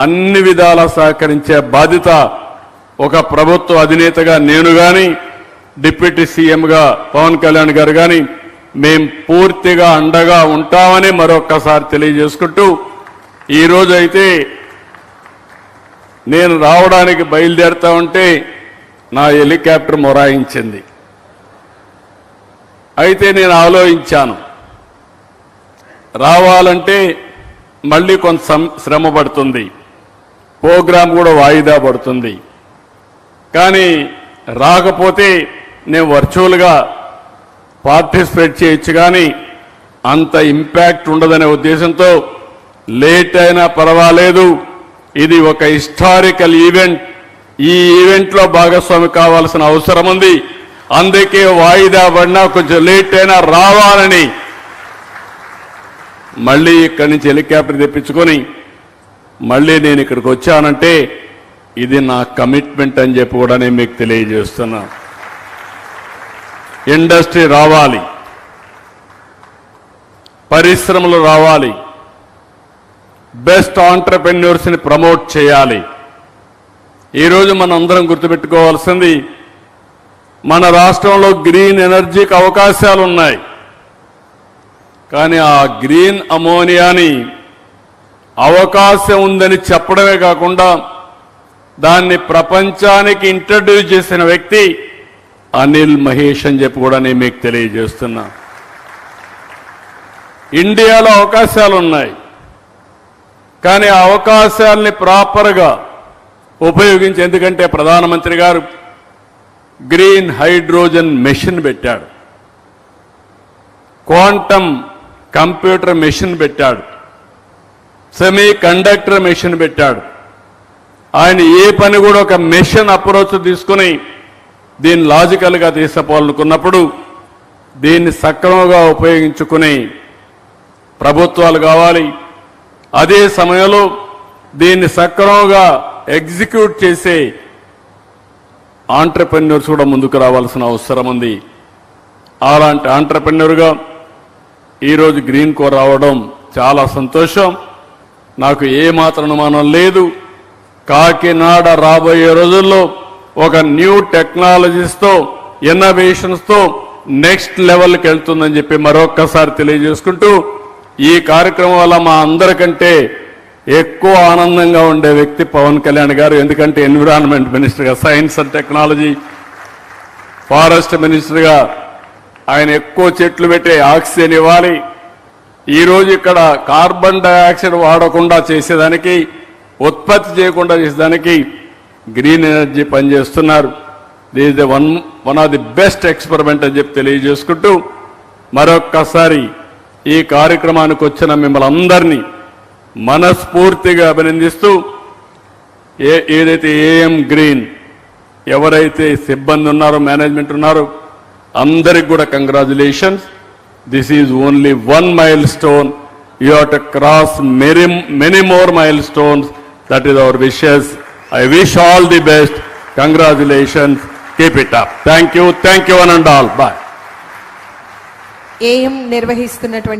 అన్ని విధాలా సహకరించే బాధ్యత ఒక ప్రభుత్వ అధినేతగా నేను కానీ డిప్యూటీ సీఎంగా పవన్ కళ్యాణ్ గారు కానీ మేం పూర్తిగా అండగా ఉంటామని మరొక్కసారి తెలియజేసుకుంటూ ఈరోజు అయితే నేను రావడానికి బయలుదేరుతా ఉంటే నా హెలికాప్టర్ మొరాయించింది. అయితే నేను ఆలోచించాను రావాలంటే మళ్ళీ కొంత సం- శ్రమ పడుతుంది. ప్రోగ్రాం కూడా వాయిదా పడుతుంది. కానీ రాకపోతే నేను వర్చువల్గా పార్టిసిపేట్ చేయొచ్చు కానీ అంత ఇంపాక్ట్ ఉండదనే ఉద్దేశంతో లేట్ అయినా పర్వాలేదు. ఇది ఒక హిస్టారికల్ ఈవెంట్. ఈ ఈవెంట్లో భాగస్వామి కావాల్సిన అవసరం ఉంది. అందుకే వాయిదా పడినా కొంచెం లేట్ అయినా రావాలని మళ్ళీ ఇక్కడి నుంచి హెలికాప్టర్ తెప్పించుకొని మళ్ళీ నేను ఇక్కడికి వచ్చానంటే ఇది నా కమిట్మెంట్ అని చెప్పి కూడా నేను మీకు తెలియజేస్తున్నా. ఇండస్ట్రీ రావాలి. పరిశ్రమలు రావాలి. బెస్ట్ ఆంటర్ప్రెన్యూర్స్ని ప్రమోట్ చేయాలి. ఈరోజు మనం అందరం గుర్తుపెట్టుకోవాల్సింది మన రాష్ట్రంలో గ్రీన్ ఎనర్జీకి అవకాశాలు ఉన్నాయి కానీ ఆ గ్రీన్ అమోనియాని అవకాశం ఉందని చెప్పడమే కాకుండా దాన్ని ప్రపంచానికి ఇంట్రడ్యూస్ చేసిన వ్యక్తి అనిల్ మహేష్ అని చెప్పి కూడా నేను మీకు తెలియజేస్తున్నా. ఇండియాలో అవకాశాలు ఉన్నాయి. కానీ ఆ అవకాశాలని ప్రాపర్గా ఉపయోగించి ఎందుకంటే ప్రధానమంత్రి గారు గ్రీన్ హైడ్రోజన్ మెషిన్ పెట్టాడు. క్వాంటమ్ కంప్యూటర్ మెషిన్ పెట్టాడు. సెమీ కండక్టర్ మెషిన్ పెట్టాడు. ఆయన ఏ పని కూడా ఒక మెషిన్ అప్రోచ్ తీసుకుని దీన్ని లాజికల్గా తీసుకోవాలనుకున్నప్పుడు దీన్ని సక్రమంగా ఉపయోగించుకుని ప్రభుత్వాలు కావాలి. అదే సమయంలో దీన్ని సక్రమంగా ఎగ్జిక్యూట్ చేసే ఆంటర్ప్రెన్యూర్స్ కూడా ముందుకు రావాల్సిన అవసరం ఉంది. అలాంటి ఆంటర్ప్రెన్యూర్గా ఈరోజు గ్రీన్ కోర్ రావడం చాలా సంతోషం. నాకు ఏమాత్రం అనుమానం లేదు. కాకినాడ రాబోయే రోజుల్లో ఒక న్యూ టెక్నాలజీస్తో ఇన్నోవేషన్స్తో నెక్స్ట్ లెవెల్కి వెళ్తుందని చెప్పి మరొక్కసారి తెలియజేసుకుంటూ ఈ కార్యక్రమం వల్ల మా అందరికంటే ఎక్కువ ఆనందంగా ఉండే వ్యక్తి పవన్ కళ్యాణ్ గారు ఎందుకంటే ఎన్విరాన్మెంట్ మినిస్టర్గా సైన్స్ అండ్ టెక్నాలజీ ఫారెస్ట్ మినిస్టర్గా ఆయన ఎక్కువ చెట్లు పెట్టే ఆక్సిజన్ ఇవ్వాలి. ఈరోజు ఇక్కడ కార్బన్ డైఆక్సైడ్ వాడకుండా చేసేదానికి ఉత్పత్తి చేయకుండా చేసేదానికి గ్రీన్ ఎనర్జీ పనిచేస్తున్నారు. This the one one of the best experiment అని చెప్పి తెలియజేసుకుంటూ మరొక్కసారి ఈ కార్యక్రమానికి వచ్చిన మిమ్మల్ని అందరినీ మనస్ఫూర్తిగా అభినందిస్తూ ఏ ఏదైతే ఏఎం గ్రీన్ ఎవరైతే సిబ్బంది ఉన్నారో మేనేజ్మెంట్ ఉన్నారో అందరికి కూడా congratulations this is only one milestone you have to cross many many more milestones that is our wishes I wish all the best congratulations keep it up thank you thank you one and all bye AM నిర్వహిస్తున్నటువంటి